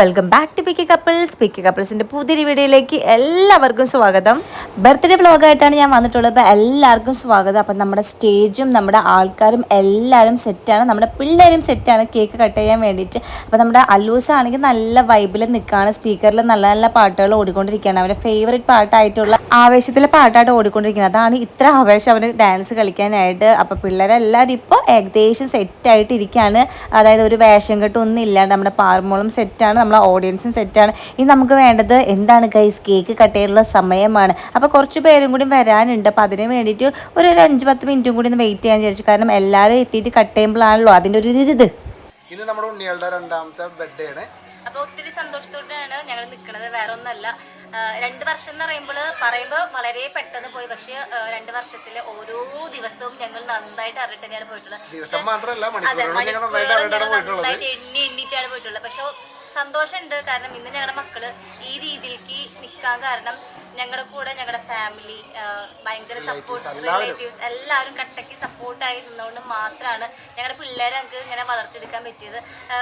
Welcome back to couples picky കപ്പിൾസിന്റെ പുതിയൊരു വീഡിയോയിലേക്ക് എല്ലാവർക്കും സ്വാഗതം. ബർത്ത്ഡേ വ്ലോഗായിട്ടാണ് ഞാൻ വന്നിട്ടുള്ളത്. അപ്പോൾ എല്ലാവർക്കും സ്വാഗതം. അപ്പം നമ്മുടെ സ്റ്റേജും നമ്മുടെ ആൾക്കാരും എല്ലാവരും സെറ്റാണ് നമ്മുടെ പിള്ളേരും സെറ്റാണ് കേക്ക് കട്ട് ചെയ്യാൻ വേണ്ടിയിട്ട്. അപ്പോൾ നമ്മുടെ അല്ലൂസ് ആണെങ്കിൽ നല്ല വൈബിൽ നിൽക്കുകയാണ് സ്പീക്കറിൽ നല്ല നല്ല പാട്ടുകൾ ഓടിക്കൊണ്ടിരിക്കുകയാണ്. അവന്റെ ഫേവറേറ്റ് പാട്ടായിട്ടുള്ള ആവേശത്തിലെ പാട്ടായിട്ട് ഓടിക്കൊണ്ടിരിക്കുന്നത് അതാണ് ഇത്ര ആവേശം അവന് ഡാൻസ് കളിക്കാനായിട്ട്. അപ്പോൾ പിള്ളേരെല്ലാവരും ഇപ്പോൾ ഏകദേശം സെറ്റായിട്ട് ഇരിക്കുകയാണ്. അതായത് ഒരു വേഷം കെട്ടൊന്നും ഇല്ലാണ്ട് നമ്മുടെ പാർമോളും സെറ്റാണ് നമ്മുടെ ഓഡിയൻസും സെറ്റാണ് നമുക്ക് വേണ്ടത് എന്താണ് ഗൈസ് കേക്ക് കട്ട് ചെയ്യാനുള്ള സമയമാണ്. അപ്പോൾ കുറച്ച് പേരും കൂടി വരാനുണ്ട്. അപ്പോൾ അതിന് വേണ്ടിയിട്ട് ഒരു ഒരു അഞ്ച് പത്ത് മിനിറ്റും കൂടി ഒന്ന് വെയിറ്റ് ചെയ്യാൻ വിചാരിച്ചു. കാരണം എല്ലാവരും എത്തിയിട്ട് കട്ട് ചെയ്യുമ്പോഴാണല്ലോ അതിന്റെ ഒരു ഇത്. ഇത് നമ്മുടെ ഉണ്ണികളുടെ രണ്ടാമത്തെ ബർത്ത്ഡേ ആണ്. അപ്പോൾ ഒത്തിരി സന്തോഷത്തോടെയാണ് ഞങ്ങൾ നിൽക്കുന്നത് വേറെ ഒന്നല്ല രണ്ട് വർഷം എന്ന് പറയുമ്പോൾ പറയുമ്പോൾ വളരെ പെട്ടെന്ന് പോയി. പക്ഷേ രണ്ട് വർഷത്തിൽ ഓരോ ദിവസവും ഞങ്ങൾ നന്നായിട്ട് അറിഞ്ഞിട്ട് തന്നെയാണ് പോയിട്ടുള്ളത്. അതെ മണിക്കൂറുകൾ നന്നായിട്ട് എണ്ണി എണ്ണിട്ടാണ് പോയിട്ടുള്ളത്. പക്ഷെ സന്തോഷമുണ്ട്. കാരണം ഇന്ന് ഞങ്ങളുടെ മക്കൾ ഈ രീതിയിലേക്ക് നിൽക്കാൻ കാരണം ഞങ്ങളുടെ കൂടെ ഞങ്ങളുടെ ഫാമിലി ഭയങ്കര സപ്പോർട്ട് റിലേറ്റീവ്സ് എല്ലാവരും. കട്ടയ്ക്ക് സപ്പോർട്ടായി നിന്നുകൊണ്ട് മാത്രമാണ് ഞങ്ങളുടെ പിള്ളേരെ ഞങ്ങൾക്ക് ഇങ്ങനെ വളർത്തിയെടുക്കാൻ പറ്റിയത്.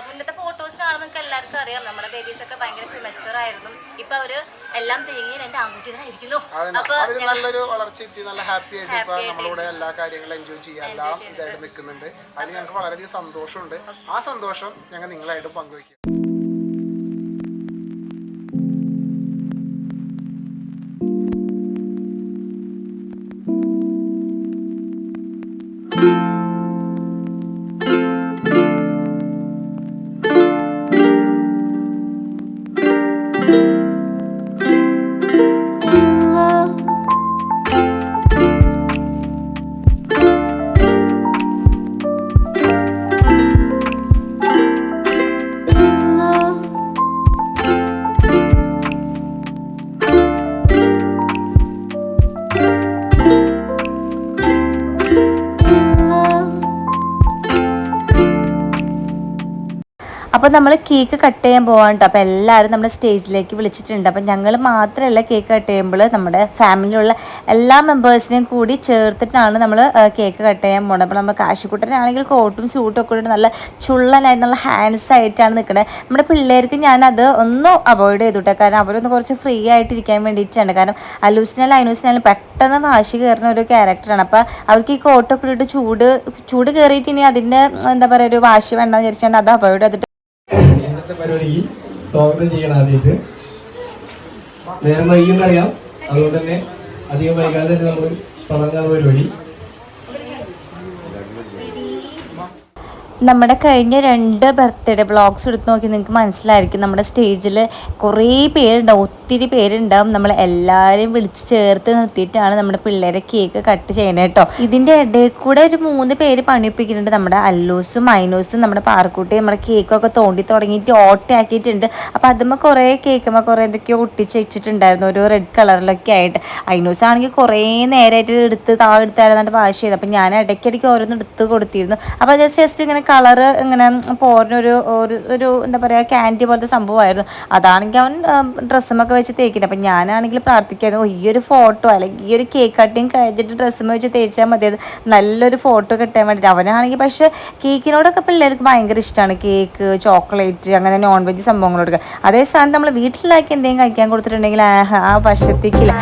മുന്നത്തെ ഫോട്ടോസ് കാണുമ്പോൾ നിങ്ങൾക്ക് എല്ലാവർക്കും അറിയാം. നമ്മുടെ ബേബീസ് ഒക്കെ ഭയങ്കര പ്രിമച്ചുവർ ആയിരുന്നു. ഇപ്പൊ അവർ എല്ലാം തേങ്ങി രണ്ട് ആൺകുട്ടികളായിരിക്കുന്നു. അതിന് അപ്പൊ നല്ലൊരു വളർച്ച എത്തി നല്ല ഹാപ്പി ആയിട്ട് ഇപ്പൊ Happy നമ്മളിവിടെ എല്ലാ കാര്യങ്ങളും എൻജോയ് എല്ലാം ഇതായിട്ട് നിൽക്കുന്നുണ്ട് അതിൽ ഞങ്ങൾക്ക് വളരെയധികം സന്തോഷമുണ്ട്. ആ സന്തോഷം ഞങ്ങൾ നിങ്ങളായിട്ട് പങ്കുവയ്ക്കും. അപ്പോൾ നമ്മൾ കേക്ക് കട്ട് ചെയ്യാൻ പോകാൻ കേട്ടോ അപ്പോൾ എല്ലാവരും നമ്മുടെ സ്റ്റേജിലേക്ക് വിളിച്ചിട്ടുണ്ട്. അപ്പം ഞങ്ങൾ മാത്രമല്ല കേക്ക് കട്ട് ചെയ്യുമ്പോൾ നമ്മുടെ ഫാമിലിയിലുള്ള എല്ലാ മെമ്പേഴ്സിനെയും കൂടി ചേർത്തിട്ടാണ് നമ്മൾ കേക്ക് കട്ട് ചെയ്യാൻ പോകുന്നത് അപ്പോൾ നമ്മൾ കാശിക്കുട്ടനാണെങ്കിൽ കോട്ടും സൂട്ടും ഒക്കെ നല്ല ചുള്ളനായിട്ട് നല്ല ഹാൻഡ്സ് ആയിട്ടാണ് നിൽക്കുന്നത് നമ്മുടെ പിള്ളേർക്ക് ഞാനത് ഒന്നും അവോയ്ഡ് ചെയ്തുട്ടെ. കാരണം അവരൊന്ന് കുറച്ച് ഫ്രീ ആയിട്ടിരിക്കാൻ വേണ്ടിയിട്ടാണ്. കാരണം അലൂസിനാൽ അനൂസിനാലും പെട്ടെന്ന് വാശി കയറുന്ന ഒരു ക്യാരക്ടറാണ് അപ്പോൾ അവർക്ക് ഈ കോട്ടൊക്കെ ഇട്ടിട്ട് ചൂട് ചൂട് കയറിയിട്ട് ഇനി അതിന്റെ എന്താ പറയുക ഒരു വാശി വേണ്ടെന്ന് വിചാരിച്ചാൽ അത് അവോയ്ഡ് ചെയ്തിട്ട് ഇന്നത്തെ സ്വാഗതം ചെയ്യണം ആദ്യമായിട്ട്. നേരം വൈകുന്നറിയാം അതുകൊണ്ട് തന്നെ അധികം വൈകാതെ തന്നെ നമ്മൾ തുടങ്ങാൻ പരിപാടി. നമ്മുടെ കഴിഞ്ഞ രണ്ട് ബർത്ത്ഡേ ബ്ലോഗ്സ് എടുത്ത് നോക്കി നിങ്ങൾക്ക് മനസ്സിലായിരിക്കും. നമ്മുടെ സ്റ്റേജിൽ കുറേ പേരുണ്ടാവും ഒത്തിരി പേരുണ്ടാവും. നമ്മൾ എല്ലാവരെയും വിളിച്ച് ചേർത്ത് നിർത്തിയിട്ടാണ് നമ്മുടെ പിള്ളേരെ കേക്ക് കട്ട് ചെയ്യണത് കേട്ടോ ഇതിന്റെ ഇടയിൽ കൂടെ ഒരു മൂന്ന് പേര് പണിയിപ്പിക്കുന്നുണ്ട്. നമ്മുടെ അല്ലൂസും മൈനൂസും നമ്മുടെ പാർക്കൂട്ടിയും നമ്മുടെ കേക്കൊക്കെ തോണ്ടി തുടങ്ങിയിട്ട് ഓട്ടയാക്കിയിട്ടുണ്ട് അപ്പോൾ അതുമ്പോൾ കുറേ കേക്കുമ്പോൾ കുറേ എന്തൊക്കെയോ ഒട്ടിച്ച് വെച്ചിട്ടുണ്ടായിരുന്നു. ഒരു റെഡ് കളറിലൊക്കെ ആയിട്ട്. അയ്നൂസ് ആണെങ്കിൽ കുറേ നേരമായിട്ട് എടുത്ത് താ എടുത്തായിരുന്നു തരാന്നിട്ട് വാശ് ചെയ്ത് അപ്പം ഞാൻ ഇടയ്ക്കിടയ്ക്ക് ഓരോന്ന് എടുത്ത് കൊടുത്തിരുന്നു. അപ്പോൾ ജസ്റ്റ് ജസ്റ്റ് ഇങ്ങനെ കളറ് ഇങ്ങനെ പോറിനൊരു ഒരു ഒരു എന്താ പറയുക ക്യാൻഡി പോലത്തെ സംഭവമായിരുന്നു. അതാണെങ്കിൽ അവൻ ഡ്രസ്സുമൊക്കെ വെച്ച് തേക്കില്ല. അപ്പം ഞാനാണെങ്കിൽ പ്രാർത്ഥിക്കായിരുന്നു "ഓ, ഈ ഒരു ഫോട്ടോ അല്ലെങ്കിൽ ഈ ഒരു കേക്ക് കട്ടിങ് കഴിഞ്ഞിട്ട് ഡ്രസ്സുമ വെച്ച് തേച്ചാൽ മതി അത് നല്ലൊരു ഫോട്ടോ കിട്ടാൻ വേണ്ടിയിട്ട് അവനാണെങ്കിൽ പക്ഷേ കേക്കിനോടൊക്കെ പിള്ളേർക്ക് ഭയങ്കര ഇഷ്ടമാണ് കേക്ക് ചോക്ലേറ്റ് അങ്ങനെ നോൺ വെജ് സംഭവങ്ങളോടൊക്കെ. അതേ സ്ഥാനത്ത് നമ്മൾ വീട്ടിലാക്കി എന്തെങ്കിലും കഴിക്കാൻ കൊടുത്തിട്ടുണ്ടെങ്കിൽ ആ വശത്തേക്കില്ല.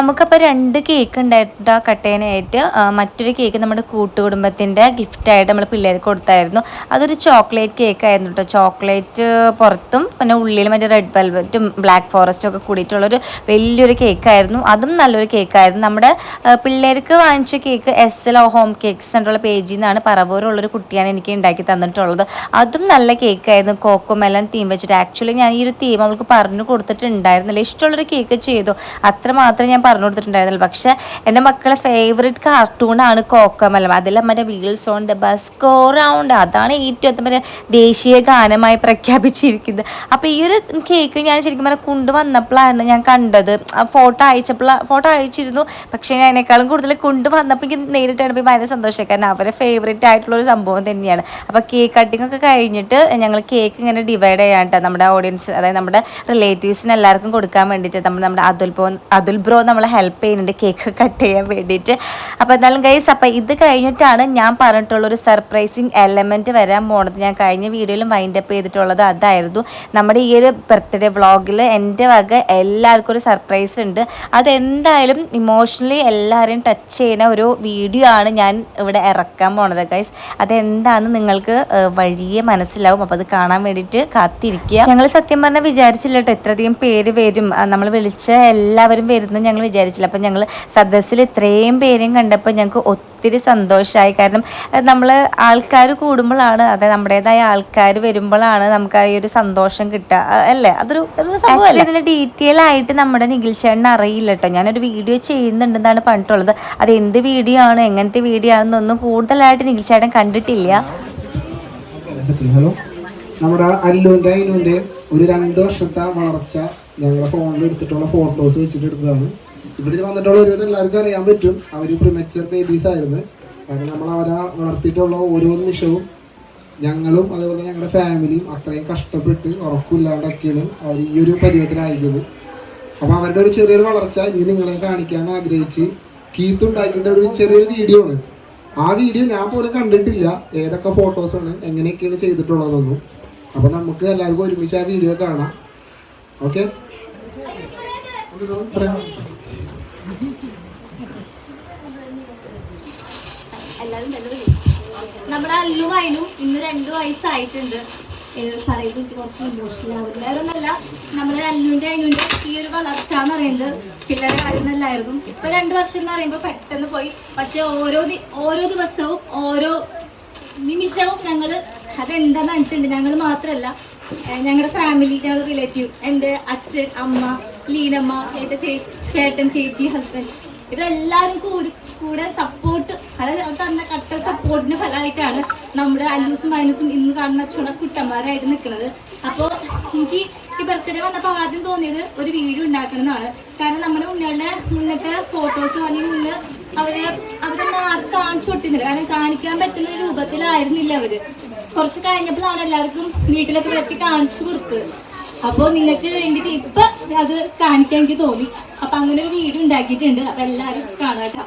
നമുക്ക് നമുക്കപ്പോൾ രണ്ട് കേക്ക് ഉണ്ടായിട്ട് കട്ടേനായിട്ട് മറ്റൊരു കേക്ക് നമ്മുടെ കൂട്ടുകുടുംബത്തിന്റെ ഗിഫ്റ്റായിട്ട് നമ്മൾ പിള്ളേർക്ക് കൊടുത്തായിരുന്നു. അതൊരു ചോക്ലേറ്റ് കേക്ക് ആയിരുന്നു കേട്ടോ ചോക്ലേറ്റ് പുറത്തും പിന്നെ ഉള്ളിൽ മറ്റേ റെഡ് വെൽവെറ്റും ബ്ലാക്ക് ഫോറസ്റ്റും ഒക്കെ കൂടിയിട്ടുള്ളൊരു വലിയൊരു കേക്കായിരുന്നു അതും നല്ലൊരു കേക്കായിരുന്നു നമ്മുടെ പിള്ളേർക്ക് വാങ്ങിച്ച cake S L home cakes എന്നുള്ള പേജിൽ നിന്നാണ് പറവൂരുള്ളൊരു കുട്ടിയാണ് എനിക്ക് ഉണ്ടാക്കി തന്നിട്ടുള്ളത്. അതും നല്ല കേക്കായിരുന്നു കോക്കോമെലൻ തീം വെച്ചിട്ട്. ആക്ച്വലി ഞാൻ ഈ ഒരു തീം അവൾക്ക് പറഞ്ഞു കൊടുത്തിട്ടുണ്ടായിരുന്നില്ല. ഇഷ്ടമുള്ളൊരു കേക്ക് ചെയ്തു. അത്രമാത്രം ഞാൻ പറഞ്ഞു കൊടുത്തിട്ടുണ്ടായിരുന്നില്ല പക്ഷേ എന്റെ മക്കളെ ഫേവറേറ്റ് കാർട്ടൂണാണ് കോക്കമലം അതിൽ മറ്റേ wheels on the bus go round അതാണ് ഏറ്റവും മറ്റേ ദേശീയ ഗാനമായി പ്രഖ്യാപിച്ചിരിക്കുന്നത്. അപ്പോൾ ഈ ഒരു കേക്ക് ഞാൻ ശരിക്കും പറഞ്ഞാൽ കൊണ്ടുവന്നപ്പോഴാണ് ഞാൻ കണ്ടത്. ഫോട്ടോ അയച്ചപ്പോൾ ഫോട്ടോ അയച്ചിരുന്നു. പക്ഷേ ഞാൻ അതിനേക്കാളും കൂടുതൽ കൊണ്ടുവന്നപ്പോൾ എനിക്ക് നേരിട്ട് കണ്ടപ്പോൾ ഭയങ്കര സന്തോഷമായി കാരണം അവരെ ഫേവറേറ്റ് ആയിട്ടുള്ള ഒരു സംഭവം തന്നെയാണ്. അപ്പോൾ കേക്ക് കട്ടിംഗ് ഒക്കെ കഴിഞ്ഞിട്ട് ഞങ്ങൾ കേക്ക് ഇങ്ങനെ ഡിവൈഡ് ചെയ്യാൻ കേട്ടോ. നമ്മുടെ ഓഡിയൻസ് അതായത് നമ്മുടെ റിലേറ്റീവ്സിന് എല്ലാവർക്കും കൊടുക്കാൻ വേണ്ടിയിട്ട്. നമ്മൾ നമ്മുടെ അതുൽ ബ്രോ അതുൽ ബ്രോ നമ്മളെ ഹെൽപ്പ് ചെയ്യുന്നുണ്ട് കേക്ക് കട്ട് ചെയ്യാൻ വേണ്ടിയിട്ട്. അപ്പോൾ എന്തായാലും ഗൈസ് അപ്പോൾ ഇത് കഴിഞ്ഞിട്ടാണ് ഞാൻ പറഞ്ഞിട്ടുള്ള ഒരു സർപ്രൈസിങ് എലമെന്റ് വരാൻ പോണത്. ഞാൻ കഴിഞ്ഞ വീഡിയോയിലും വൈൻഡ് അപ്പ് ചെയ്തിട്ടുള്ളത് അതായിരുന്നു. നമ്മുടെ ഈ ഒരു ബർത്ത്ഡേ വ്ളോഗിൽ എന്റെ വക എല്ലാവർക്കും ഒരു സർപ്രൈസ് ഉണ്ട്. അതെന്തായാലും ഇമോഷണലി എല്ലാവരെയും ടച്ച് ചെയ്യുന്ന ഒരു വീഡിയോ ആണ് ഞാൻ ഇവിടെ ഇറക്കാൻ പോണത് ഗൈസ് അതെന്താണെന്ന് നിങ്ങൾക്ക് വഴിയെ മനസ്സിലാവും. അപ്പോൾ അത് കാണാൻ വേണ്ടിയിട്ട് കാത്തിരിക്കുക. ഞങ്ങൾ സത്യം പറഞ്ഞാൽ വിചാരിച്ചില്ല കേട്ടോ ഇത്രയധികം പേര് വരും. നമ്മൾ വിളിച്ച എല്ലാവരും വരുന്നത് ഞങ്ങൾ വിചാരിച്ചില്ല അപ്പം ഞങ്ങൾ സദസ്സിൽ ഇത്രയും പേരെയും കണ്ടപ്പോൾ ഞങ്ങൾക്ക് ഒത്തിരി സന്തോഷമായി കാരണം നമ്മൾ ആൾക്കാർ കൂടുമ്പോഴാണ് അതായത് നമ്മുടേതായ ആൾക്കാർ വരുമ്പോഴാണ് നമുക്ക് ആ ഒരു സന്തോഷം കിട്ടുക. അല്ലേ? അതൊരു ഒരു സംഭവം ഇതിന് ഡീറ്റെയിൽ ആയിട്ട് നമ്മുടെ ചേട്ടന് അറിയില്ല കേട്ടോ ഞാനൊരു വീഡിയോ ചെയ്യുന്നുണ്ടെന്നാണ് പറഞ്ഞിട്ടുള്ളത്. അത് എന്ത് വീഡിയോ ആണ് എങ്ങനത്തെ വീഡിയോ ആണെന്നൊന്നും കൂടുതലായിട്ട് നിഖിൽ ചേട്ടൻ കണ്ടിട്ടില്ല. ഹലോ? നമ്മുടെ അല്ലുവിന്റെ അയിനുവിന്റെ ഒരു രണ്ട് വർഷത്തെ വളർച്ച ഞങ്ങളുടെ ഫോണിൽ എടുത്തിട്ടുള്ള ഫോട്ടോസ് വെച്ചിട്ട് എടുത്തതാണ്. ഇവിടെ വന്നിട്ടുള്ള ഒരു എല്ലാവർക്കും അറിയാൻ പറ്റും. അവർ പ്രിമച്ചർ ബേബീസ് ആയിരുന്നു. കാരണം നമ്മൾ അവരെ വളർത്തിയിട്ടുള്ള ഓരോ നിമിഷവും ഞങ്ങളും അതുപോലെ ഞങ്ങളുടെ ഫാമിലിയും അത്രയും കഷ്ടപ്പെട്ട് ഉറക്കമില്ലാണ്ടൊക്കെയാണ് അവർ ഈ ഒരു പരുവത്തിലായിരിക്കുന്നത്. അപ്പോൾ അവരുടെ ഒരു ചെറിയൊരു വളർച്ച ഇനി നിങ്ങളെ കാണിക്കാൻ ആഗ്രഹിച്ച് കീത്ത് ഉണ്ടാക്കിയിട്ട് ഒരു ചെറിയൊരു വീഡിയോ ആണ്. ആ വീഡിയോ ഞാൻ പോലും കണ്ടിട്ടില്ല. ഏതൊക്കെ ഫോട്ടോസാണ് എങ്ങനെയൊക്കെയാണ് ചെയ്തിട്ടുള്ളതെന്നൊന്നും. അപ്പോൾ നമുക്ക് എല്ലാവർക്കും ഒരുമിച്ച് ആ വീഡിയോ കാണാം. ഓക്കെ എല്ലാവരും നല്ല വിളി. നമ്മുടെ അല്ലു അതിനും ഇന്ന് രണ്ട് വയസ്സായിട്ടുണ്ട്. പറയുന്നത് ഇത് കുറച്ച് ഇമോഷണൽ ആവും. വേറൊന്നല്ല നമ്മുടെ അല്ലുവിന്റെ അതിനുണ്ട് ഈ ഒരു വളർച്ച എന്ന് പറയുന്നത് ചില്ലറ കാര്യമല്ലായിരുന്നു. ഇപ്പൊ രണ്ട് വർഷം എന്ന് പറയുമ്പോൾ പെട്ടെന്ന് പോയി. പക്ഷെ ഓരോ ഓരോ ദിവസവും ഓരോ നിമിഷവും ഞങ്ങൾ അതെന്താന്ന് പറഞ്ഞിട്ടുണ്ട്. ഞങ്ങൾ മാത്രമല്ല ഞങ്ങളുടെ ഫാമിലി ഞങ്ങളുടെ റിലേറ്റീവ് എന്റെ അച്ഛൻ അമ്മ ലീലമ്മ എന്റെ ചേട്ടൻ ചേച്ചി ഹസ്ബൻഡ് ഇതെല്ലാവരും കൂടി കൂടെ സപ്പോർട്ട് അവർ തന്ന കട്ട സപ്പോർട്ടിന് ഫലമായിട്ടാണ് നമ്മുടെ അല്ലൂസും മൈനസും ഇന്ന് കാണുന്ന ചുണ കുട്ടന്മാരായിട്ട് നിൽക്കുന്നത്. അപ്പോൾ എനിക്ക് ഈ ബർത്ത്ഡേ വന്നപ്പോൾ ആദ്യം തോന്നിയത് ഒരു വീഡിയോ ഉണ്ടാക്കണം എന്നാണ്. കാരണം നമ്മുടെ ഉണ്ണികളുടെ മുന്നത്തെ ഫോട്ടോസ് അല്ലെങ്കിൽ മുന്നേ അവരെ അവരൊന്നും ആർക്കും കാണിച്ചു കൊടുത്തിരുന്നില്ല കാരണം കാണിക്കാൻ പറ്റുന്ന രൂപത്തിലായിരുന്നില്ല അവർ. കുറച്ച് കഴിഞ്ഞപ്പോഴാണ് എല്ലാവർക്കും വീട്ടിലൊക്കെ വെട്ടി കാണിച്ചു കൊടുത്തത് അപ്പോൾ നിങ്ങൾക്ക് വേണ്ടിയിട്ട് ഇപ്പം അത് കാണിക്കാൻ എനിക്ക് തോന്നി. അപ്പം അങ്ങനെ ഒരു വീഡിയോ ഉണ്ടാക്കിയിട്ടുണ്ട്. അപ്പം എല്ലാവരും കാണാട്ടോ.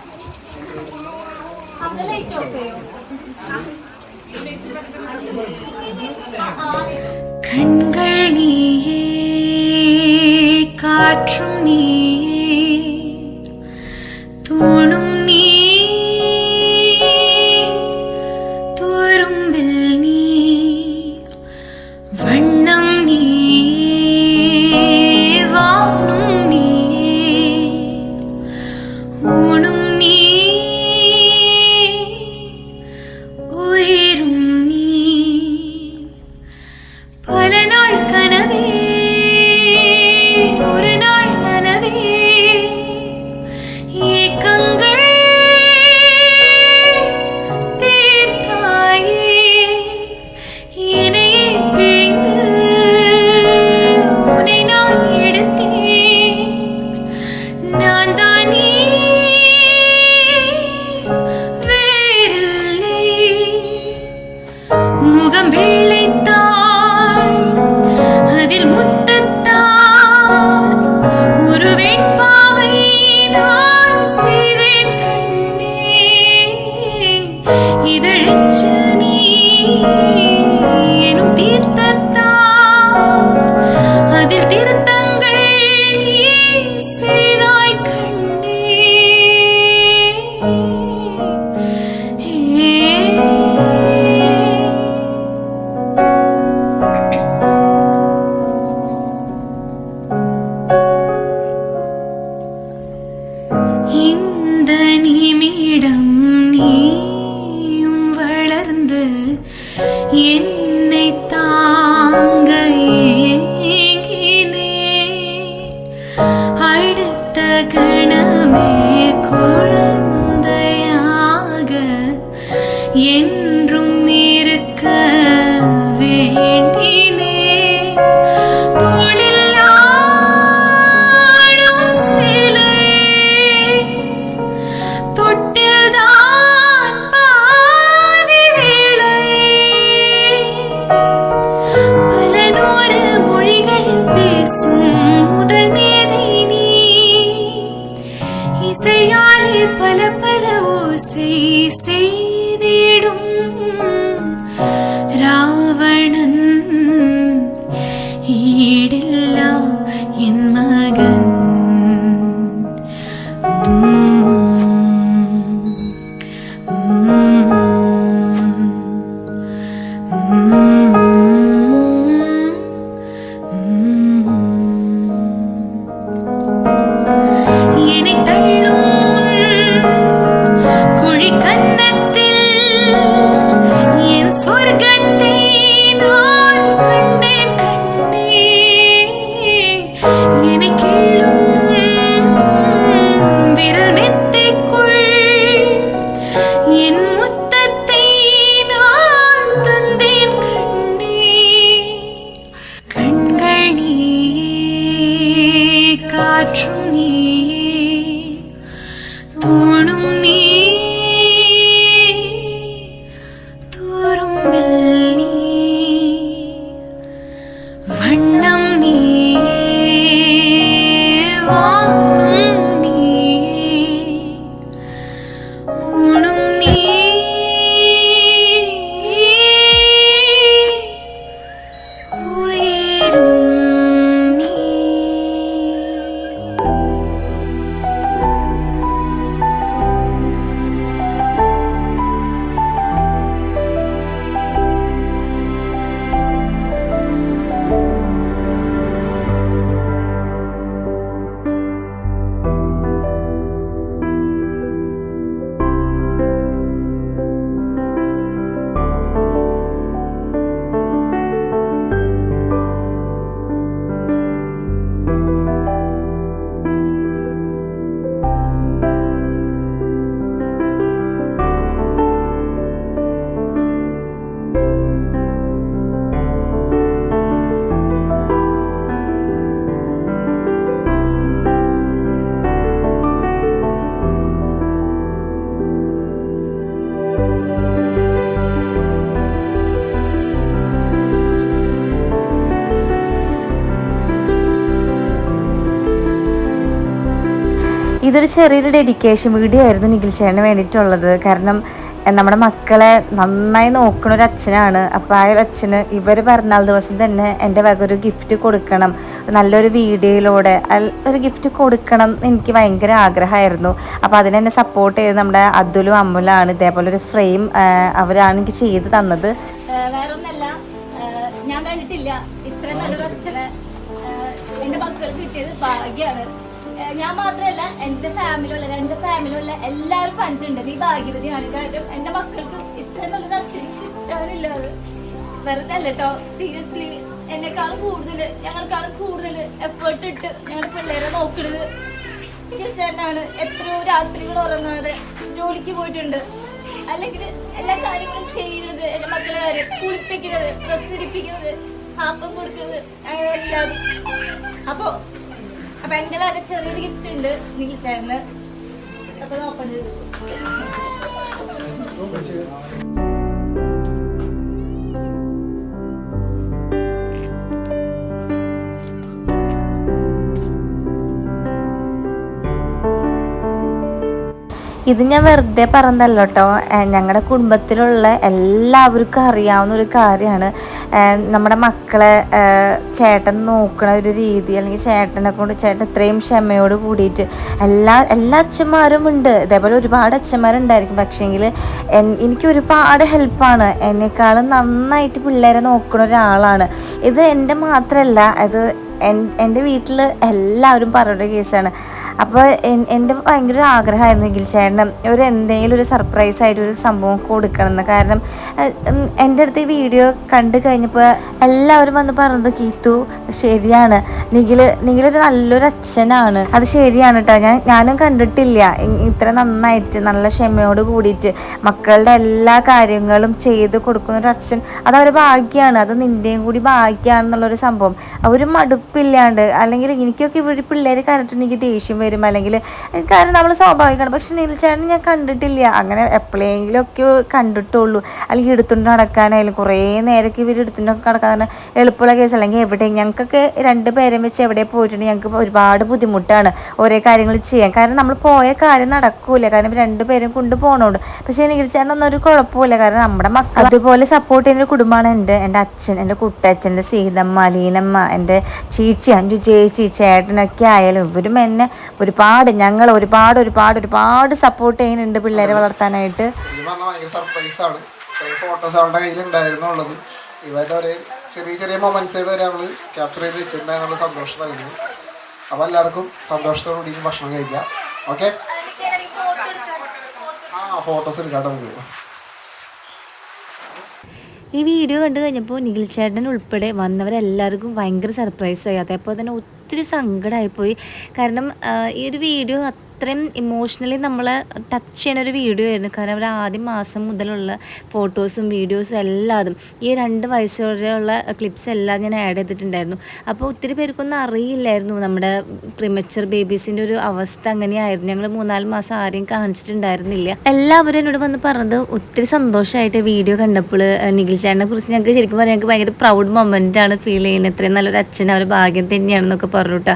கண்கள் நீயே ഇതൊരു ചെറിയൊരു ഡെഡിക്കേഷൻ വീഡിയോ ആയിരുന്നു നിഖിൽ ചേട്ടന് വേണ്ടിയിട്ടുള്ളത്. കാരണം നമ്മുടെ മക്കളെ നന്നായി നോക്കുന്ന ഒരു അച്ഛനാണ്. അപ്പോൾ ആ ഒരു അച്ഛന് ഇവർ പിറന്നാൾ ദിവസം തന്നെ എന്റെ വക ഒരു ഗിഫ്റ്റ് കൊടുക്കണം. നല്ലൊരു വീഡിയോയിലൂടെ ഒരു ഗിഫ്റ്റ് കൊടുക്കണം എന്ന് എനിക്ക് ഭയങ്കര ആഗ്രഹമായിരുന്നു. അപ്പോൾ അതിനെന്നെ സപ്പോർട്ട് ചെയ്ത് നമ്മുടെ അതുലും അമ്മുലാണ് ഇതേപോലെ ഒരു ഫ്രെയിം അവരാണ് എനിക്ക് ചെയ്ത് തന്നത്. വേറൊന്നല്ല ഞാൻ കണ്ടിട്ടില്ല. ഇത്ര നല്ലൊരു അച്ഛനെ എന്റെ മക്കൾക്ക് കിട്ടിയത് ഭാഗ്യാണ്. ഏഹ് ഞാൻ മാത്രമല്ല എന്റെ ഫാമിലിയുള്ള രണ്ട് ഫാമിലിയുള്ള എല്ലാവരും കണ്ടിട്ടുണ്ട്. നീ ഭാഗ്യവതിയാണ്. കാര്യം എന്റെ മക്കൾക്ക് ഇത്ര അച്ഛൻ കിട്ടാനില്ല. വെറുതെ അല്ല കേട്ടോ സീരിയസ്ലി എന്നെക്കാളും കൂടുതൽ ഞങ്ങൾക്കാളും കൂടുതൽ എഫേർട്ട് ഇട്ട് ഞങ്ങളുടെ പിള്ളേരെ നോക്കുന്നത് ചേട്ടനാണ് എത്രയോ രാത്രികൾ ഉറങ്ങാതെ ജോലിക്ക് പോയിട്ടുണ്ട്. അല്ലെങ്കിൽ എല്ലാ കാര്യങ്ങളും ചെയ്യുന്നത് എന്റെ മക്കളെ കാര്യം കുളിപ്പിക്കുന്നത് പ്രസരിപ്പിക്കുന്നത് ആപ്പം കൊടുക്കുന്നത് അങ്ങനെ എല്ലാം അപ്പൊ അപ്പൊ ചെറിയൊരു ഗിഫ്റ്റ് ഉണ്ട്. അപ്പൊ നോക്കണ്ടത് ഇത് ഞാൻ വെറുതെ പറഞ്ഞല്ലോ കേട്ടോ. ഞങ്ങളുടെ കുടുംബത്തിലുള്ള എല്ലാവർക്കും അറിയാവുന്ന ഒരു കാര്യമാണ്. നമ്മുടെ മക്കളെ ചേട്ടൻ നോക്കുന്ന ഒരു രീതി അല്ലെങ്കിൽ ചേട്ടനെ കൊണ്ട് ചേട്ടൻ ഇത്രയും ക്ഷമയോട് കൂടിയിട്ട് എല്ലാ എല്ലാ അച്ഛന്മാരും ഉണ്ട്. ഇതേപോലെ ഒരുപാട് അച്ഛന്മാരുണ്ടായിരിക്കും. പക്ഷേങ്കിൽ എനിക്ക് ഒരുപാട് ഹെൽപ്പാണ്. എന്നെക്കാളും നന്നായിട്ട് പിള്ളേരെ നോക്കുന്ന ഒരാളാണ്. ഇത് എന്റെ മാത്രമല്ല എൻ- എന്റെ വീട്ടിൽ എല്ലാവരും പറയുടെ കേസാണ്. അപ്പോൾ എന്റെ ഭയങ്കര ആഗ്രഹമായിരുന്നു ചേട്ടൻ ഒരു എന്തെങ്കിലും ഒരു സർപ്രൈസ് ആയിട്ട് ഒരു സംഭവം കൊടുക്കണം എന്ന് കാരണം എന്റെ അടുത്ത് ഈ വീഡിയോ കണ്ടു കഴിഞ്ഞപ്പോൾ എല്ലാവരും വന്ന് പറഞ്ഞത് കീത്തു ശരിയാണ്. നിഖിൽ നിഖിലൊരു നല്ലൊരു അച്ഛനാണ്. അത് ശരിയാണ് കേട്ടോ ഞാൻ ഞാനും കണ്ടിട്ടില്ല. ഇത്ര നന്നായിട്ട് നല്ല ക്ഷമയോട് കൂടിയിട്ട് മക്കളുടെ എല്ലാ കാര്യങ്ങളും ചെയ്ത് കൊടുക്കുന്ന ഒരു അച്ഛൻ. അത് അവരുടെ ഭാഗ്യമാണ് അത് നിന്റെയും കൂടി ഭാഗ്യമാണെന്നുള്ളൊരു സംഭവം. അവർ മടുപ്പില്ലാണ്ട് അല്ലെങ്കിൽ എനിക്കൊക്കെ ഇവർ പിള്ളേർ കണ്ടിട്ടുണ്ടെങ്കിൽ ദേഷ്യം വരും അല്ലെങ്കിൽ കാരണം നമ്മൾ സ്വാഭാവികമാണ്. പക്ഷെ നീലച്ചേട്ടൻ ഞാൻ കണ്ടിട്ടില്ല. അങ്ങനെ എപ്പോഴെങ്കിലും ഒക്കെ കണ്ടിട്ടുള്ളൂ. അല്ലെങ്കിൽ എടുത്തുകൊണ്ട് നടക്കാനായാലും കുറേ നേരമൊക്കെ ഇവർ എടുത്തുകൊണ്ടൊക്കെ നടക്കാൻ എളുപ്പമുള്ള കേസ് അല്ലെങ്കിൽ എവിടെ ഞങ്ങൾക്കൊക്കെ രണ്ട് പേരെ വെച്ച് എവിടെ പോയിട്ടുണ്ട് ഞങ്ങൾക്ക് ഒരുപാട് ബുദ്ധിമുട്ടാണ് ഓരോ കാര്യങ്ങൾ ചെയ്യാൻ. കാരണം നമ്മൾ പോയ കാര്യം നടക്കൂല. കാരണം രണ്ടുപേരും കൊണ്ട് പോകണോണ്ട് പക്ഷേ നീലച്ചേട്ടൻ ഒന്നും ഒരു കുഴപ്പമില്ല കാരണം നമ്മുടെ മക്കൾ അതുപോലെ സപ്പോർട്ട് ചെയ്യുന്ന കുടുംബമാണ് എന്റെ എന്റെ അച്ഛൻ എന്റെ കുട്ടച്ഛന്റെ സീതമ്മ ലീനമ്മ എന്റെ ചേച്ചി അഞ്ചു ചേച്ചി ചേട്ടനൊക്കെ ആയാലും ഇവരും എന്നെ ഒരുപാട് ഞങ്ങൾ ഒരുപാട് ഒരുപാട് ഒരുപാട് സപ്പോർട്ട് ചെയ്യുന്നുണ്ട് പിള്ളേരെ വളർത്താനായിട്ട്. ഫോട്ടോസ് അവളുടെ ഇവരുടെ ഒരു ചെറിയ ചെറിയ വരെ അവൾ ക്യാപ്ചർ ഇനി ഭക്ഷണം കഴിക്കാം. ഓക്കെ ആ ഫോട്ടോസ് എടുക്കാം നമുക്ക്. ഈ വീഡിയോ കണ്ടു കഴിഞ്ഞപ്പോൾ നിഖിൽ ചേട്ടൻ ഉൾപ്പെടെ വന്നവരെല്ലാവർക്കും ഭയങ്കര സർപ്രൈസായി അതേപോലെ തന്നെ ഒത്തിരി സങ്കടമായിപ്പോയി കാരണം ഈ ഒരു വീഡിയോ അത്രയും ഇമോഷണലി നമ്മളെ ടച്ച് ചെയ്യുന്ന ഒരു വീഡിയോ ആയിരുന്നു. കാരണം അവർ ആദ്യം മാസം മുതലുള്ള ഫോട്ടോസും വീഡിയോസും എല്ലാതും ഈ രണ്ട് വയസ്സ് ക്ലിപ്സ് എല്ലാം ഞാൻ ആഡ് ചെയ്തിട്ടുണ്ടായിരുന്നു. അപ്പോൾ ഒത്തിരി പേർക്കൊന്നും അറിയില്ലായിരുന്നു നമ്മുടെ പ്രിമച്ചർ ബേബീസിന്റെ ഒരു അവസ്ഥ അങ്ങനെയായിരുന്നു ഞങ്ങൾ മൂന്നാൽ മാസം ആരെയും കാണിച്ചിട്ടുണ്ടായിരുന്നില്ല. എല്ലാവരും എന്നോട് വന്ന് പറഞ്ഞത് ഒത്തിരി സന്തോഷമായിട്ട് വീഡിയോ കണ്ടപ്പോൾ നിഖിൽ ചേട്ടനെ കുറിച്ച് ഞങ്ങൾക്ക് ശരിക്കും പറയാം ഞങ്ങൾക്ക് ഭയങ്കര പ്രൗഡ് മൊമെന്റ് ആണ് ഫീൽ ചെയ്യുന്നത്. ഇത്രയും നല്ലൊരു അച്ഛൻ അവർ ഭാഗ്യം തന്നെയാണെന്നൊക്കെ പറഞ്ഞു കേട്ടോ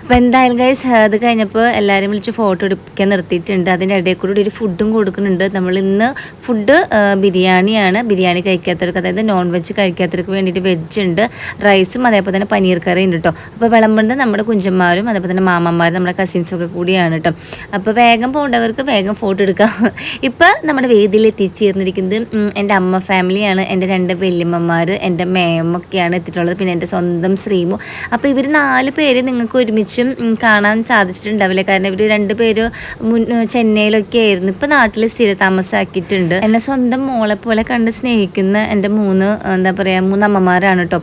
അപ്പോൾ എന്തായാലും ഗൈസ് അത് കഴിഞ്ഞപ്പോൾ എല്ലാവരും വിളിച്ച് ഫോട്ടോ എടുക്കാൻ നിർത്തിയിട്ടുണ്ട്. അതിന്റെ ഇടയിൽ കൂടി ഒരു ഫുഡും കൊടുക്കുന്നുണ്ട്. നമ്മൾ ഇന്ന് ഫുഡ് ബിരിയാണിയാണ്. ബിരിയാണി കഴിക്കാത്തവർക്ക് അതായത് നോൺ വെജ് കഴിക്കാത്തവർക്ക് വേണ്ടിയിട്ട് വെജ് ഉണ്ട്. റൈസും അതേപോലെ തന്നെ പനീർ കറി ഉണ്ട് കേട്ടോ അപ്പോൾ വിളമ്പുന്നത് നമ്മുടെ കുഞ്ചന്മാരും അതേപോലെ തന്നെ മാമന്മാരും നമ്മുടെ കസിൻസും ഒക്കെ കൂടിയാണ് കേട്ടോ അപ്പോൾ വേഗം പോകേണ്ടവർക്ക് വേഗം ഫോട്ടോ എടുക്കാം. ഇപ്പോൾ നമ്മുടെ വേദിയിൽ എത്തിച്ചേർന്നിരിക്കുന്നത് എന്റെ അമ്മ ഫാമിലിയാണ് എന്റെ രണ്ട് വല്യമ്മമാർ എന്റെ മേമൊക്കെയാണ് എത്തിയിട്ടുള്ളത്. പിന്നെ എന്റെ സ്വന്തം ശ്രീമു. അപ്പോൾ ഇവർ നാല് പേര് നിങ്ങൾക്ക് ഒരുമിച്ചും കാണാൻ സാധിച്ചിട്ടുണ്ടാവില്ല? കാരണം ഇവർ രണ്ട് പേര് മുൻ ചെന്നൈയിലൊക്കെ ആയിരുന്നു. ഇപ്പോൾ നാട്ടിൽ സ്ഥിര താമസമാക്കിയിട്ടുണ്ട് എന്നെ സ്വന്തം മോളെ പോലെ കണ്ട് സ്നേഹിക്കുന്ന എന്റെ മൂന്ന് എന്താ പറയുക മൂന്ന് അമ്മമാരാണ് കേട്ടോ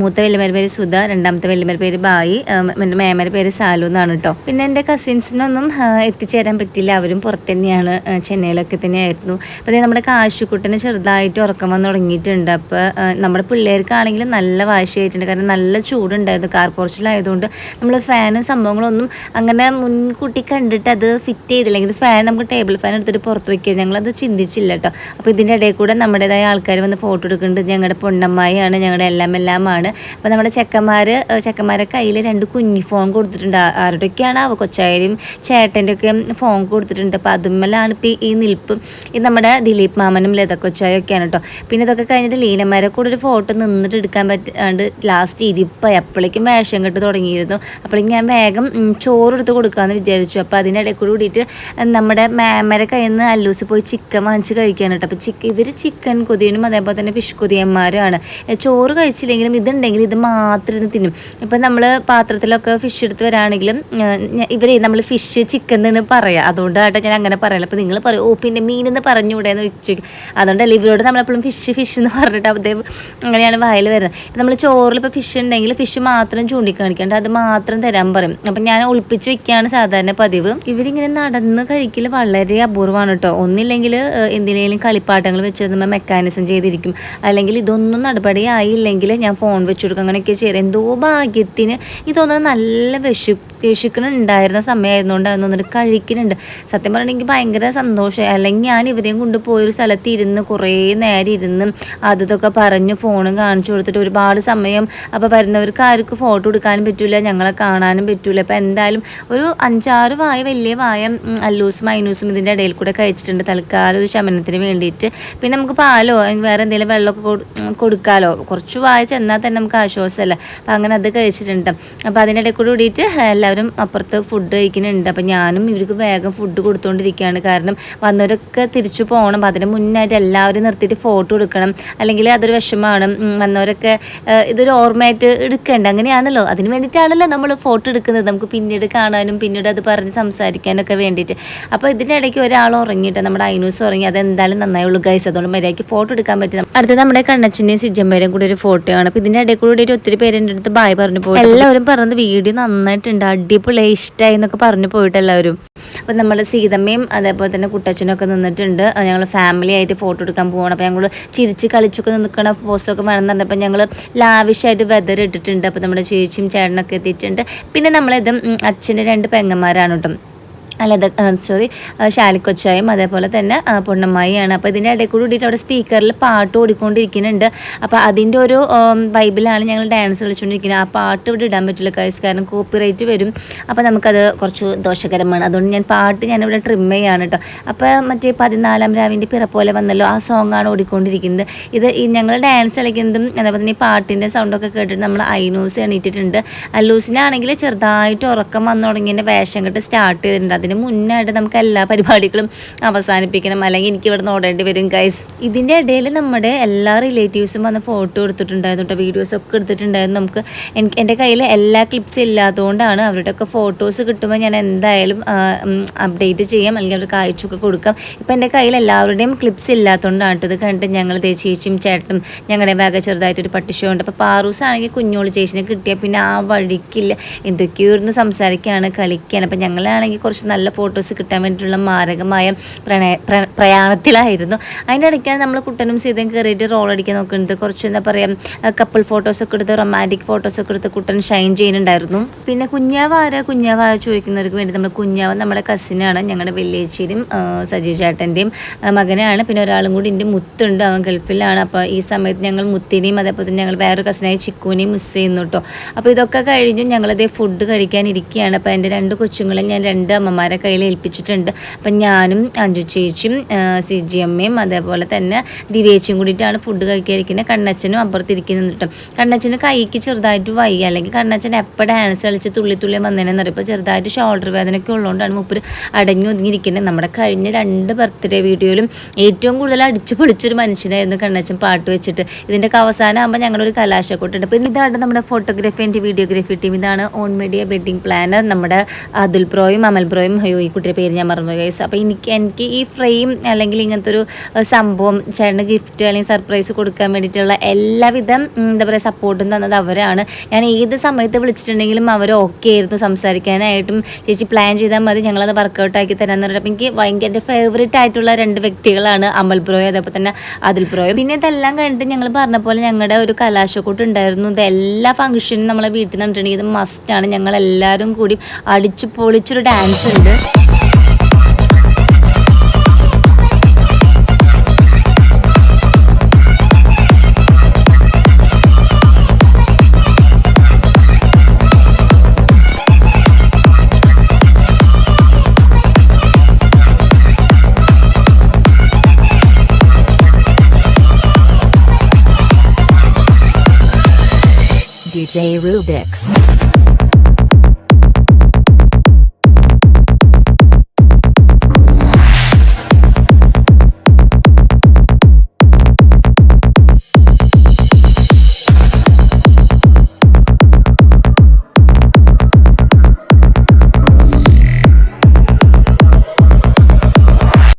മൂത്ത വല്യമ്മേരുടെ പേര് സുധ രണ്ടാമത്തെ വല്യമ്മേരുടെ പേര് ബായി എന്റെ മേമയുടെ പേര് സാലു എന്നാണ് കേട്ടോ പിന്നെ എന്റെ കസിൻസിനൊന്നും എത്തിച്ചേരാൻ പറ്റില്ല. അവരും പുറത്ത് തന്നെയാണ് ചെന്നൈയിലൊക്കെ തന്നെയായിരുന്നു. അപ്പോൾ നമ്മുടെ കാശുക്കുട്ടന് ചെറുതായിട്ട് ഉറക്കം വന്ന് തുടങ്ങിയിട്ടുണ്ട്. അപ്പോൾ നമ്മുടെ പിള്ളേർക്കാണെങ്കിലും നല്ല വാശിയായിട്ടുണ്ട്. കാരണം നല്ല ചൂടുണ്ടായിരുന്നു. കാർ പോർച്ചിലായതുകൊണ്ട് നമ്മൾ ഫാനും സംഭവങ്ങളൊന്നും അങ്ങനെ മുൻകൂട്ടി കണ്ടിട്ട് അത് ഫിറ്റ് ചെയ്തില്ലെങ്കിൽ ഫാൻ നമുക്ക് ടേബിൾ ഫാൻ എടുത്തിട്ട് പുറത്ത് വയ്ക്കുക ഞങ്ങളത് ചിന്തിച്ചില്ല കേട്ടോ അപ്പോൾ ഇതിന്റെ ഇടയിൽ കൂടെ നമ്മുടേതായ ആൾക്കാർ വന്ന് ഫോട്ടോ എടുക്കുന്നുണ്ട്. ഞങ്ങളുടെ പൊണ്ണമ്മായിയാണ് ഞങ്ങളുടെ എല്ലാം എല്ലാമാണ്. അപ്പോൾ നമ്മുടെ ചെക്കന്മാർ ചെക്കന്മാരെ കയ്യിൽ രണ്ട് കുഞ്ഞി ഫോൺ കൊടുത്തിട്ടുണ്ട്. ആരുടെയൊക്കെയാണ് അവ? കൊച്ചായാലും ചേട്ടന്റെ ഒക്കെ ഫോൺ കൊടുത്തിട്ടുണ്ട് അപ്പോൾ അതുമ്മലാണ് ഇപ്പോൾ ഈ നിൽപ്പ്. ഇത് നമ്മുടെ ദിലീപ് മാമനും ലത കൊച്ചായും ഒക്കെയാണ് കേട്ടോ പിന്നെ ഇതൊക്കെ കഴിഞ്ഞിട്ട് ലീനമാരെ കൂടെ ഒരു ഫോട്ടോ നിന്നിട്ട് എടുക്കാൻ പറ്റാണ്ട് ലാസ്റ്റ് ഇരിപ്പായി. അപ്പോഴേക്കും വേഷം കെട്ട് തുടങ്ങിയിരുന്നു. അപ്പോഴേക്കും ഞാൻ വേഗം ചോറ് എടുത്ത് കൊടുക്കാമെന്ന് വിചാരിച്ചു. അപ്പോൾ അതിനിടയിൽ കൂടി കൂടിയിട്ട് നമ്മുടെ മാമരെ കയ്യിൽ നിന്ന് അല്ലൂസ് പോയി ചിക്കൻ വാങ്ങിച്ച് കഴിക്കാൻ കേട്ടോ. അപ്പോൾ ചിക്കൻ ഇവർ ചിക്കൻ കൊതിയനും അതേപോലെ തന്നെ ഫിഷ് കൊതിയന്മാരുമാണ് ചോറ് കഴിച്ചില്ലെങ്കിലും ഇതുണ്ടെങ്കിൽ ഇത് മാത്രം തിന്നും. ഇപ്പം നമ്മൾ പാത്രത്തിലൊക്കെ ഫിഷ് എടുത്ത് വരാണെങ്കിലും ഇവരെ നമ്മൾ ഫിഷ് ചിക്കൻ എന്ന് പറയാം. അതുകൊണ്ടായിട്ട് ഞാൻ അങ്ങനെ പറയാം അപ്പോൾ നിങ്ങൾ പറയും ഓ പിന്നെ മീൻ എന്ന് പറഞ്ഞുകൂടെ എന്ന് വെച്ചു അതുകൊണ്ടല്ല ഇവരോട് നമ്മളെപ്പോഴും ഫിഷ് ഫിഷ് എന്ന് പറഞ്ഞിട്ട് അതേ അങ്ങനെയാണ് വായിൽ വരുന്നത്. ഇപ്പം നമ്മൾ ചോറിൽ ഇപ്പോൾ ഫിഷ് ഉണ്ടെങ്കിൽ ഫിഷ് മാത്രം ചൂണ്ടിക്കാണിക്കാണ്ട് അത് മാത്രം തരാൻ പറയും. അപ്പം ഞാൻ ഒളിപ്പിച്ച് വെക്കുകയാണ് സാധാരണ പതിവ്. ഇവരിങ്ങനെ നടന്ന് കഴിക്കൽ വളരെ അപൂർവമാണ് കേട്ടോ ഒന്നില്ലെങ്കിൽ എന്തിനേലും കളിപ്പാട്ടങ്ങൾ വെച്ച് നമ്മൾ മെക്കാനിസം ചെയ്തിരിക്കും. അല്ലെങ്കിൽ ഇതൊന്നും നടപടി ആയില്ലെങ്കിൽ ഞാൻ ഫോൺ വെച്ചു കൊടുക്കും. അങ്ങനെയൊക്കെ ചെയ്ത്. എന്തോ ഭാഗ്യത്തിന് ഇതൊന്ന് നല്ല വിശു വിശുക്കണുണ്ടായിരുന്ന സമയമായിരുന്നുകൊണ്ട് അതൊന്നും എന്നിട്ട് കഴിക്കുന്നുണ്ട്. സത്യം പറഞ്ഞാൽ എനിക്ക് ഭയങ്കര സന്തോഷം അല്ലെങ്കിൽ ഞാൻ ഇവരെയും കൊണ്ട് പോയൊരു സ്ഥലത്ത് ഇരുന്ന് കുറേ നേരം ഇരുന്ന് അതൊക്കെ പറഞ്ഞ് ഫോണും കാണിച്ചു കൊടുത്തിട്ട് ഒരുപാട് സമയം അപ്പോൾ വരുന്നവർക്ക് ആർക്കും ഫോട്ടോ എടുക്കാനും പറ്റില്ല ഞങ്ങളെ കാണാനും പറ്റില്ല അപ്പോൾ എന്തായാലും ഒരു അഞ്ചാറ് വായ വലിയ വായ അല്ലൂസും മൈനൂസും ഇതിന്റെ ഇടയിൽ കൂടെ കഴിച്ചിട്ടുണ്ട്. തൽക്കാലം ഒരു ശമനത്തിന് വേണ്ടിയിട്ട്. പിന്നെ നമുക്ക് പാലോ വേറെ എന്തെങ്കിലും വെള്ളമൊക്കെ കൊടുക്കാലോ? കുറച്ച് വായ ചെന്നാൽ തന്നെ നമുക്ക് ആശ്വാസമല്ല? അപ്പോൾ അങ്ങനെ അത് കഴിച്ചിട്ടുണ്ട്. അപ്പോൾ ഇടയിൽ കൂടി കൂടിയിട്ട് എല്ലാവരും അപ്പുറത്ത് ഫുഡ് കഴിക്കുന്നുണ്ട്. അപ്പം ഞാനും ഇവർക്ക് വേഗം ഫുഡ് കൊടുത്തുകൊണ്ടിരിക്കുകയാണ് കാരണം വന്നവരൊക്കെ തിരിച്ചു പോകണം അപ്പം അതിന് മുന്നായിട്ട് എല്ലാവരും നിർത്തിയിട്ട് ഫോട്ടോ എടുക്കണം. അല്ലെങ്കിൽ അതൊരു വിഷമമാണ്. വന്നവരൊക്കെ ഇതൊരു ഓർമ്മയായിട്ട് എടുക്കേണ്ട. അങ്ങനെയാണല്ലോ. അതിന് വേണ്ടിയിട്ടാണല്ലോ നമ്മൾ ഫോട്ടോ എടുക്കുന്നത്. നമുക്ക് പിന്നീട് കാണാനും പിന്നീട് അത് പറഞ്ഞ് സംസാരിക്കാനൊക്കെ വേണ്ടിയിട്ട്. അപ്പോൾ ഇതിന്റെ ഇടയ്ക്ക് ഒരാൾ ഉറങ്ങിയിട്ട് നമ്മുടെ ഐനൂസ് ഉറങ്ങി. അതെന്തായാലും നന്നായുള്ളൂ ഗൈസ് അതുകൊണ്ട് മര്യാദയ്ക്ക് ഫോട്ടോ എടുക്കാൻ പറ്റും അടുത്ത നമ്മുടെ കണ്ണച്ചിന്റെയും സിജമ്പേരും കൂടി ഒരു ഫോട്ടോ ആണ്. അപ്പോൾ ഇതിന്റെ ഇടയിൽ കൂടി ഒത്തിരി പേര് എന്റെ അടുത്ത് ബായ് പറഞ്ഞു പോയി. എല്ലാവരും പറഞ്ഞത് വീഡിയോ നന്നായിട്ടുണ്ട്. അടിപൊളി ഇഷ്ടമായി എന്നൊക്കെ പറഞ്ഞു പോയിട്ട് എല്ലാവരും. അപ്പം നമ്മൾ സീതമ്മയും അതേപോലെ തന്നെ കുട്ടച്ഛനും ഒക്കെ നിന്നിട്ടുണ്ട് ഞങ്ങൾ ഫാമിലി ആയിട്ട് ഫോട്ടോ എടുക്കാൻ പോകണം അപ്പോൾ ഞങ്ങൾ ചിരിച്ച് കളിച്ചൊക്കെ നിൽക്കണ പോസ്റ്റൊക്കെ വേണമെന്ന് പറഞ്ഞപ്പോൾ ഞങ്ങൾ ലാവിഷായിട്ട് വെതർ ഇട്ടിട്ടുണ്ട്. അപ്പോൾ നമ്മുടെ ചേച്ചിയും ചേട്ടനൊക്കെ എത്തിയിട്ടുണ്ട്. പിന്നെ നമ്മളിത് അച്ഛന്റെ രണ്ട് പെങ്ങന്മാരാണ് കേട്ടോ. അല്ല ഇത് സോറി ശാലിക്കൊച്ചായും അതേപോലെ തന്നെ പൊണ്ണമ്മായിയാണ് അപ്പോൾ ഇതിന്റെ ഇടയിൽ കൂടി കൂടിയിട്ട് അവിടെ സ്പീക്കറിൽ പാട്ട് ഓടിക്കൊണ്ടിരിക്കുന്നുണ്ട്. അപ്പോൾ അതിന്റെ ഒരു വൈബിലാണ് ഞങ്ങൾ ഡാൻസ് കളിച്ചുകൊണ്ടിരിക്കുന്നത് ആ പാട്ട് ഇവിടെ ഇടാൻ പറ്റില്ല കൈസ് കാരണം കോപ്പിറൈറ്റ് വരും. അപ്പോൾ നമുക്കത് കുറച്ച് ദോഷകരമാണ്. അതുകൊണ്ട് ഞാൻ പാട്ട് ഞാനിവിടെ ട്രിം ചെയ്യാണ് കേട്ടോ അപ്പോൾ മറ്റേ പതിനാലാം രാവിന്റെ പിറ പോലെ വന്നല്ലോ ആ സോങ്ങാണ് ഓടിക്കൊണ്ടിരിക്കുന്നത്. ഇത് ഞങ്ങൾ ഡാൻസ് കളിക്കുന്നതും അതേപോലെ തന്നെ ഈ പാട്ടിന്റെ സൗണ്ടൊക്കെ കേട്ടിട്ട് നമ്മൾ ഐനൂസ് എണീറ്റിട്ടുണ്ട്. അല്ലൂസിനാണെങ്കിൽ ചെറുതായിട്ട് ഉറക്കം വന്നു തുടങ്ങിയതിന്റെ വേഷം കെട്ട് സ്റ്റാർട്ട് ചെയ്തിട്ടുണ്ട്. അതിന് മുന്നായിട്ട് നമുക്ക് എല്ലാ പരിപാടികളും അവസാനിപ്പിക്കണം. അല്ലെങ്കിൽ എനിക്ക് ഇവിടെ നിന്ന് ഓടേണ്ടി വരും ഗൈസ് ഇതിന്റെ ഇടയിൽ നമ്മുടെ എല്ലാ റിലേറ്റീവ്സും വന്ന് ഫോട്ടോ എടുത്തിട്ടുണ്ടായിരുന്നു കേട്ടോ വീഡിയോസ് ഒക്കെ എടുത്തിട്ടുണ്ടായിരുന്നു. നമുക്ക് എനിക്ക് എന്റെ കയ്യിൽ എല്ലാ ക്ലിപ്സും ഇല്ലാത്തതുകൊണ്ടാണ് അവരുടെയൊക്കെ ഫോട്ടോസ് കിട്ടുമ്പോൾ ഞാൻ എന്തായാലും അപ്ഡേറ്റ് ചെയ്യാം. അല്ലെങ്കിൽ അവർക്ക് അയച്ചൊക്കെ കൊടുക്കാം. ഇപ്പം എന്റെ കയ്യിൽ എല്ലാവരുടെയും ക്ലിപ്സ് ഇല്ലാത്തതുകൊണ്ടാണ് ഇത് കണ്ടിട്ട് ഞങ്ങൾ ചേച്ചിയും ചേട്ടനും ഞങ്ങളുടെ ബാഗ് ചെറുതായിട്ടൊരു പട്ടിഷോ ഉണ്ട്. അപ്പോൾ പാറൂസ് ആണെങ്കിൽ കുഞ്ഞോൾ ചേച്ചിനെ കിട്ടിയാൽ പിന്നെ ആ വഴിക്കില്ല എന്തൊക്കെയോ ഇരുന്ന് സംസാരിക്കുകയാണ് കളിക്കുകയാണ്. അപ്പം ഞങ്ങളാണെങ്കിൽ കുറച്ച് നല്ല ഫോട്ടോസ് കിട്ടാൻ വേണ്ടിയിട്ടുള്ള മാരകമായ പ്രണയ പ്ര- പ്രയാണത്തിലായിരുന്നു. അതിന്റെ ഇടയ്ക്കാണ് നമ്മൾ കുട്ടനും സീതയും കയറിയിട്ട് റോൾ അടിക്കാൻ നോക്കുന്നത്. കുറച്ച് എന്താ പറയുക കപ്പിൾ ഫോട്ടോസൊക്കെ എടുത്ത് റൊമാന്റിക് ഫോട്ടോസൊക്കെ എടുത്ത് കുട്ടൻ ഷൈൻ ചെയ്യുന്നുണ്ടായിരുന്നു. പിന്നെ കുഞ്ഞാവ് ആരാ? കുഞ്ഞാവ് ആരാ ചോദിക്കുന്നവർക്ക് വേണ്ടി നമ്മൾ കുഞ്ഞാവ് നമ്മുടെ കസിനാണ് ഞങ്ങളുടെ വലിയേച്ചിയും സജീവ് ചേട്ടന്റെയും മകനാണ്. പിന്നെ ഒരാളും കൂടി എന്റെ മുത്തുണ്ട്. അവൻ ഗൾഫിലാണ്. അപ്പോൾ ഈ സമയത്ത് ഞങ്ങൾ മുത്തിനെയും അതേപോലെ തന്നെ ഞങ്ങൾ വേറൊരു കസിനായി ചിക്കുവിനെയും മിസ് ചെയ്യുന്നു കേട്ടോ അപ്പോൾ ഇതൊക്കെ കഴിഞ്ഞ് ഞങ്ങളതേ ഫുഡ് കഴിക്കാനിരിക്കുകയാണ് അപ്പോൾ എന്റെ രണ്ട് കൊച്ചുങ്ങളെ ഞാൻ രണ്ട് അമ്മമാരെ കയ്യിൽ ഏൽപ്പിച്ചിട്ടുണ്ട്. അപ്പം ഞാനും അഞ്ജു ചേച്ചിയും സി ജി അമ്മയും അതേപോലെ തന്നെ ദിവ്യേച്ചിയും കൂടിയിട്ടാണ് ഫുഡ് കഴിക്കാതിരിക്കുന്നത് കണ്ണച്ചനും അപ്പുറത്തിരിക്കുന്നുണ്ട് കേട്ടോ കണ്ണച്ചന് കൈക്ക് ചെറുതായിട്ട് വയ്യ. അല്ലെങ്കിൽ കണ്ണച്ചൻ എപ്പോൾ ഡാൻസ് കളിച്ച് തുള്ളി തുള്ളി വന്നതിനെന്ന് പറയുമ്പോൾ ചെറുതായിട്ട് ഷോൾഡർ വേദനയൊക്കെ ഉള്ളതുകൊണ്ടാണ് മൂപ്പര് അടങ്ങി ഒതുങ്ങിയിരിക്കുന്നത്. നമ്മുടെ കഴിഞ്ഞ രണ്ട് ബർത്ത്ഡേ വീഡിയോയിലും ഏറ്റവും കൂടുതൽ അടിച്ചു പൊളിച്ചൊരു മനുഷ്യനായിരുന്നു കണ്ണച്ചൻ പാട്ട് വെച്ചിട്ട്. ഇതിന്റെ അവസാനം ആകുമ്പോൾ ഞങ്ങളൊരു കലാശക്കൂട്ടുണ്ട്. അപ്പോൾ ഇതാണ് നമ്മുടെ ഫോട്ടോഗ്രാഫി ആൻഡ് വീഡിയോഗ്രാഫി ടീം ഇതാണ് ഓൺ മീഡിയ വെഡിങ് പ്ലാനർ നമ്മുടെ അതുൽ പ്രോയും അമൽ പ്രോയും അയ്യോ ഈ കുട്ടിയുടെ പേര് ഞാൻ മറന്നു ഗൈസ് അപ്പോൾ എനിക്ക് എനിക്ക് ഈ ഫ്രെയിം അല്ലെങ്കിൽ ഇങ്ങനത്തെ ഒരു സംഭവം ചേട്ടന് ഗിഫ്റ്റ് അല്ലെങ്കിൽ സർപ്രൈസ് കൊടുക്കാൻ വേണ്ടിയിട്ടുള്ള എല്ലാവിധ എന്താ പറയുക സപ്പോർട്ടും തന്നത് അവരാണ്. ഞാൻ ഏത് സമയത്ത് വിളിച്ചിട്ടുണ്ടെങ്കിലും അവർ ഓക്കെ ആയിരുന്നു സംസാരിക്കാനായിട്ടും. ചേച്ചി പ്ലാൻ ചെയ്താൽ മതി ഞങ്ങളത് വർക്കൗട്ട് ആക്കി തരാമെന്ന് പറഞ്ഞിട്ട്. അപ്പോൾ എനിക്ക് ഭയങ്കര എന്റെ ഫേവറേറ്റ് ആയിട്ടുള്ള രണ്ട് വ്യക്തികളാണ് അമൽ പ്രോയും അതേപോലെ തന്നെ അതിൽ പ്രോയും പിന്നെ ഇതെല്ലാം കഴിഞ്ഞിട്ട് ഞങ്ങൾ പറഞ്ഞ പോലെ ഞങ്ങളുടെ ഒരു കലാശക്കൂട്ട് ഉണ്ടായിരുന്നു. ഇത് എല്ലാ ഫംഗ്ഷനും നമ്മളെ വീട്ടിൽ നിന്ന് കണ്ടിട്ടുണ്ടെങ്കിൽ ഇത് മസ്റ്റാണ് ഞങ്ങൾ എല്ലാവരും കൂടി അടിച്ചു പൊളിച്ചൊരു ഡാൻസ് ഉണ്ട് DJ Rubix.